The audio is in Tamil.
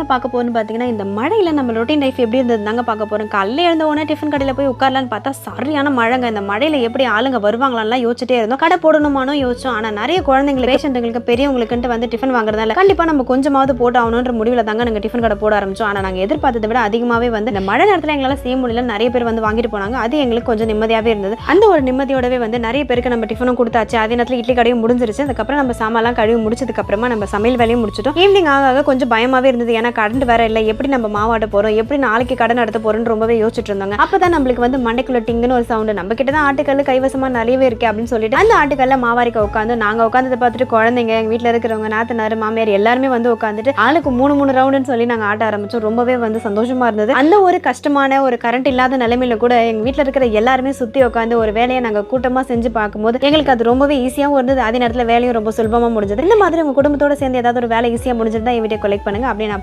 என்ன பார்க்க போகிறோம்னு பார்த்தீங்கன்னா இந்த மழையில் நம்ம ரொட்டீன் லைஃப் எப்படி இருந்தது தாங்க பார்க்க போகிறோம் காலையில் எழுந்த உடனே டிஃபன் கடையில் போய் உட்காரலான்னு பார்த்தா சரியான மழைங்க. இந்த மழையில் எப்படி ஆளுங்க வருவாங்களான்லாம் யோசிச்சுட்டே இருந்தோம். கடை போடணுமானோ யோசிச்சோம். ஆனால் நிறைய குழந்தைங்களுக்கு பேஷண்ட்டுங்களுக்கு பெரியவங்களுக்குன்ட்டு வந்து டிஃபன் வாங்குறதால கண்டிப்பாக நம்ம கொஞ்சமாவது போட்டு ஆகணுன்ற முடிவில் தாங்க நாங்கள் டிஃபன் கடை போட ஆரம்பிச்சோம். ஆனால் நாங்கள் எதிர்பார்த்ததை விட அதிகமாகவே வந்து இந்த மழை நேரத்தில் எங்களால் செய்ய முடியல நிறைய பேர் வந்து வாங்கிட்டு போனாங்க. அது எங்களுக்கு கொஞ்சம் நிம்மதியாகவே இருந்தது. அந்த ஒரு நிம்மதியோடவே வந்து நிறைய பேருக்கு நம்ம டிஃபனும் கொடுத்தாச்சு. அதே நேரத்தில் இட்லி கடையும் முடிஞ்சிருச்சு. அதுக்கப்புறம் நம்ம சாமான்லாம் கழுவி முடிச்சதுக்கப்புறமா நம்ம சமையல் வேலையும் முடிச்சிட்டோம். ஈவினிங் ஆக கொஞ்சம் பயமாகவே இருந்தது. ஏன்னா கரண்ட் வேற இல்லை எப்படி நம்ம மாவாட்ட போகிறோம் எப்படி நாளைக்கு கடன் நடத்த போகிறோம்னு ரொம்பவே யோசிச்சுட்டு இருந்தாங்க. அப்பதான் நம்மளுக்கு வந்து மண்டைக்குள்ள டிங்குன்னு ஒரு சவுண்டு நம்ம கிட்ட தான் ஆட்டுக்கல் கைவசமாக நிறையவே இருக்கு அப்படின்னு சொல்லிட்டு அந்த ஆட்டுக்கல்ல மாவாரிக்க உட்காந்து நாங்கள் உட்காந்து பார்த்துட்டு குழந்தைங்க எங்கள் வீட்டில் இருக்கிறவங்க நாத்தனார் மாமியார் எல்லாருமே வந்து உட்காந்துட்டு ஆளுக்கு மூணு மூணு ரவுண்டுன்னு சொல்லி நாங்கள் ஆட்ட ஆரம்பிச்சோம். ரொம்பவே வந்து சந்தோஷமா இருந்தது. அந்த ஒரு கஷ்டமான ஒரு கரண்ட் இல்லாத நிலைமையில கூட எங்கள் வீட்டில் இருக்கிற எல்லாருமே சுற்றி உட்காந்து ஒரு வேலையை நாங்கள் கூட்டமாக செஞ்சு பார்க்கும்போது எங்களுக்கு அது ரொம்பவே ஈஸியாகவும் இருந்தது. அதே நேரத்தில் வேலையும் ரொம்ப சுலபமாக முடிஞ்சது. இந்த மாதிரி உங்கள் குடும்பத்தோட சேர்ந்து ஏதாவது ஒரு வேலை ஈஸியாக முடிஞ்சிருந்தா என் வீடியோ கொலெக்ட் பண்ணுங்க அப்படின்னு நான்